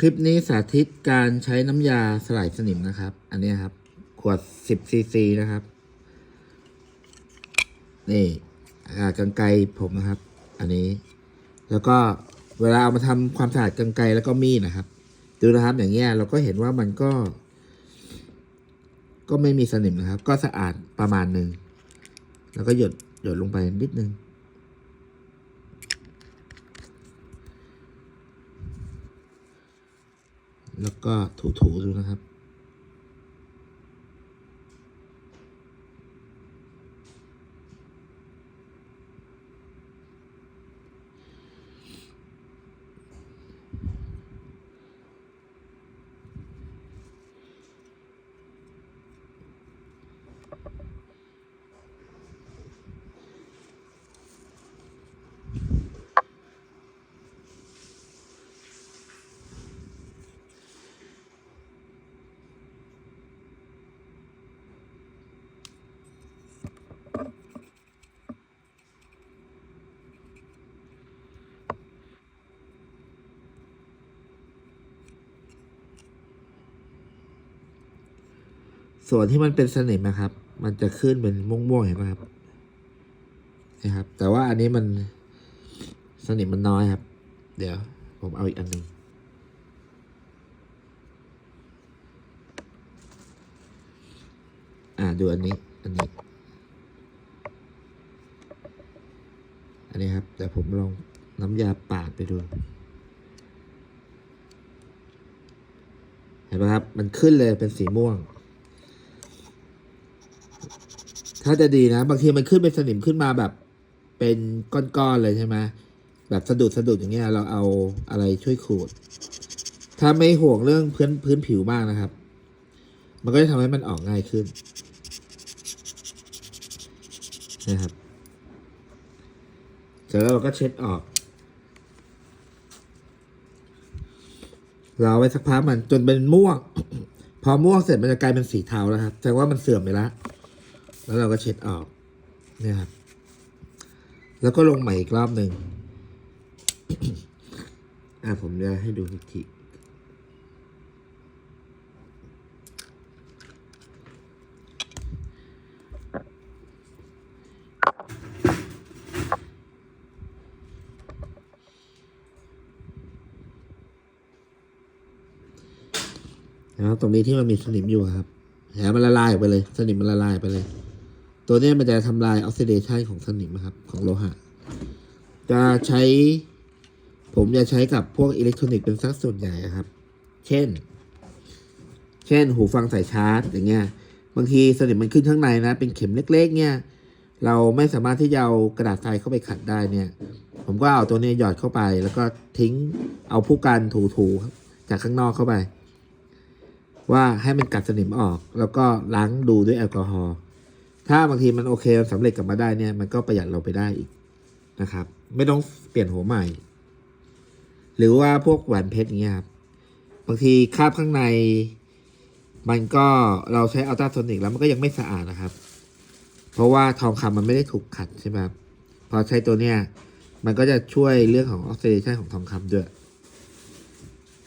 คลิปนี้สาธิตการใช้น้ำยาสลายสนิมนะครับ อันนี้ครับ ขวด 10ซีซีนะครับ นี่อ่ากรรไกผมนะครับ อันนี้ แล้วก็เวลาเอามาทำความสะอาดกรรไกแล้วก็มีดนะครับ ดูนะครับอย่างเงี้ยเราก็เห็นว่ามันก็ ก็ไม่มีสนิมนะครับ ก็สะอาดประมาณหนึ่งแล้วก็หยดหยดลงไปนิดนึง แล้วก็ถูๆดูนะครับ ส่วนที่มันเป็นสนิมนะครับ มันจะขึ้นเป็นม่วงๆเห็นไหมครับนะครับ แต่ว่าอันนี้มันสนิมมันน้อยครับ เดี๋ยว ผมเอาอีกอันหนึ่งอ่าดูอันนี้ อันนี้ อันนี้ครับ แต่ผมลองน้ำยาปาดไปดู เห็นไหมครับ มันขึ้นเลยเป็นสีม่วง ถ้าจะดีนะ บางทีมันขึ้นเป็นสนิมขึ้นมาแบบ เป็นก้อนๆเลยใช่ไหมแบบสะดุดสะดุดอย่างเงี้ย เราเอาอะไรช่วยขูด ถ้าไม่ห่วงเรื่องพื้นพื้นผิวมากนะครับ มันก็จะทำให้มันออกง่ายขึ้นนะครับเสร็จแล้วเราก็เช็ดออก เราเอไว้สักพักมันจนเป็นม่วง พอม่วงเสร็จมันจะกลายเป็นสีเทาแล้วครับแสดงว่ามันเสื่อมไปแล้ว แล้วเราก็เช็ดออกเนี่ยครับแล้วก็ลงใหม่อีกรอบหนึ่งอะผมจะให้ดูอีกทีนะตรงนี้ที่มันมีสนิมอยู่ครับแหมมันละลายออกไปเลย สนิมมันละลายไปเลย ตัวนี้มันจะทำลายออกซิเดชันของสนิมนะครับของโลหะ จะใช้ ผมจะใช้กับพวกอิเล็กทรอนิกส์เป็นสักส่วนใหญ่ครับ เช่น เช่น หูฟังสายชาร์จอย่างเงี้ย บางทีสนิมมันขึ้นข้างในนะ เป็นเข็มเล็ก ๆ เนี่ย เราไม่สามารถที่จะเอากระดาษทรายเข้าไปขัดได้เนี่ย ผมก็เอาตัวนี้หยอดเข้าไป แล้วก็ทิ้งเอาผู้กันถูๆจากข้างนอกเข้าไป ว่าให้มันกัดสนิมออก แล้วก็ล้างดูด้วยแอลกอฮอล์ ถ้าบางทีมันโอเคมันสำเร็จกลับมาได้เนี่ย มันก็ประหยัดเราไปได้อีกนะครับ ไม่ต้องเปลี่ยนหัวใหม่ หรือว่าพวกแหวนเพชรอย่างเงี้ยครับบางทีคราบข้างใน มันก็เราใช้อัลตราโซนิกแล้วมันก็ยังไม่สะอาดนะครับ เพราะว่าทองคำมันไม่ได้ถูกขัดใช่ไหมครับพอใช้ตัวเนี้ยมันก็จะช่วยเรื่องของออกซิเดชันของทองคำด้วย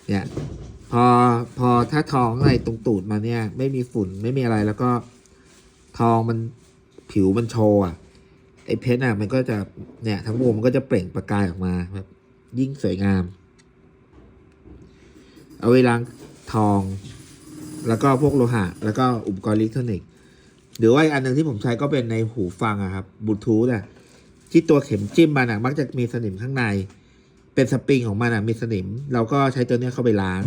เนี่ยพอพอถ้าทองอะไรตรงตูดมาเนี่ย ไม่มีฝุ่นไม่มีอะไรแล้วก็ ทองมันผิวมันโชว์อะไอเพชรอะมันก็จะเนี่ยทั้งวงมันก็จะเปล่งประกายออกมาแบบยิ่งสวยงาม เอาไว้ล้างทอง แล้วก็พวกโลหะ แล้วก็อุปกรณ์อิเล็กทรอนิกส์หรือว่าอันหนึ่งที่ผมใช้ก็เป็นในหูฟังอะครับบลูทูธอะที่ตัวเข็มจิ้มมันอะมักจะมีสนิมข้างใน เป็นสปริงของมันอะมีสนิม เราก็ใช้ตัวเนี้ยเข้าไปล้าง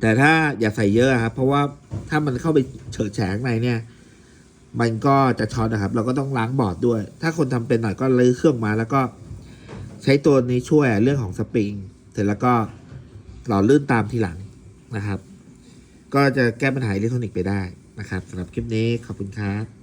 แต่ถ้าอย่าใส่เยอะครับเพราะว่าถ้ามันเข้าไปเฉอะแฉะข้างในเนี่ย มันก็จะช็อตนะครับ เราก็ต้องล้างบอร์ดด้วย ถ้าคนทำเป็นหน่อยก็ลื้อเครื่องมา แล้วก็ใช้ตัวนี้ช่วยเรื่องของสปริง เสร็จแล้วก็หล่อลื่นตามทีหลังนะครับ ก็จะแก้ปัญหาอิเล็กทรอนิกส์ไปได้นะครับสำหรับคลิปนี้ขอบคุณครับ